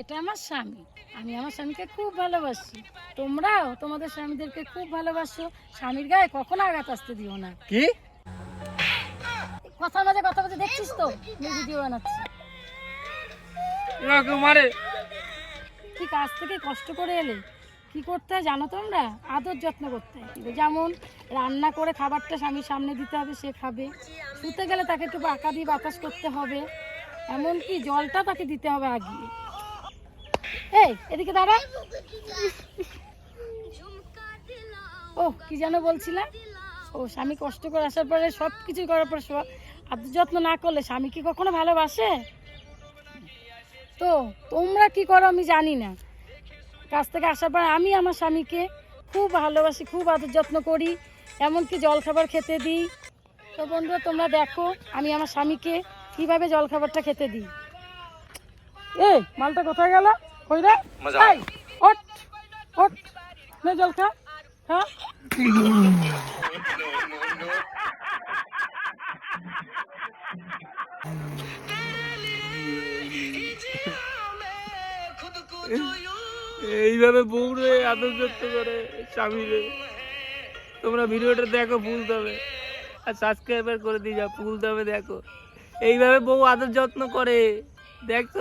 এটা আমার স্বামী। আমি আমার স্বামীকে খুব ভালোবাসি। তোমরাও তোমাদের স্বামীদেরকে খুব ভালোবাসো। স্বামীর গায়ে কখনো আঘাত আসতে দিও না। কি? কথার মাঝে কথা বলতে দেখছিস তো? ভিডিও বানাচ্ছি। এরকম ঠিক কাজ থেকে কষ্ট করে এলে কি করতে হয় জানো তোমরা? আদর যত্ন করতে হয়। যেমন রান্না করে খাবারটা স্বামীর সামনে দিতে হবে, সে খাবে। শুতে গেলে তাকে একটু পাকা দিয়ে বাতাস করতে হবে। এমনকি জলটা তাকে দিতে হবে আগিয়ে এই, এদিকে দাঁড়া। ও কি যেন বলছিলাম? ও, স্বামী কষ্ট করে আসার পরে সব কিছু করার পরে আদর যত্ন না করলে স্বামী কি কখনো ভালোবাসে? তো, তোমরা কি করো আমি জানি না। কাছ থেকে আসার পর আমি আমার স্বামীকে খুব ভালোবাসি খুব আদর যত্ন করি এমনকি জলখাবার খেতে দিই তো বন্ধুরা তোমরা দেখো আমি আমার স্বামীকে কীভাবে জলখাবারটা খেতে দিই এ মালটা কোথায় গেল কই রে এই, ওঠ ওঠ নে জল খা হ্যাঁ এইভাবে বউরে আদর যত্ন করে, স্বামী রে। তোমরা ভিডিওটা দেখো ফুল দেবে আর সাবস্ক্রাইবার করে দিয়ে যাও ফুল দেবে দেখো। এইভাবে বউ আদর যত্ন করে, দেখছ?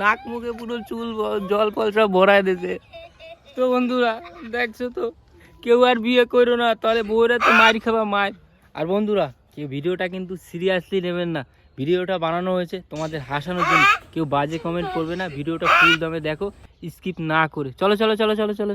নাক মুখে পুরো চুল, জল ফল সব ভরায় দিতে তো বন্ধুরা, দেখছ তো? কেউ আর বিয়ে করো না, তাহলে বউরা তো মার খাবা, মার। আর বন্ধুরা, কেউ ভিডিওটা কিন্তু সিরিয়াসলি নেবেন না। ভিডিওটা বানানো হয়েছে, তোমাদের হাসানোর জন্য। কেউ বাজে কমেন্ট করবে না, ভিডিওটা ফুল দামে দেখো স্কিপ না করে। চলো চলো চলো চলো চলো।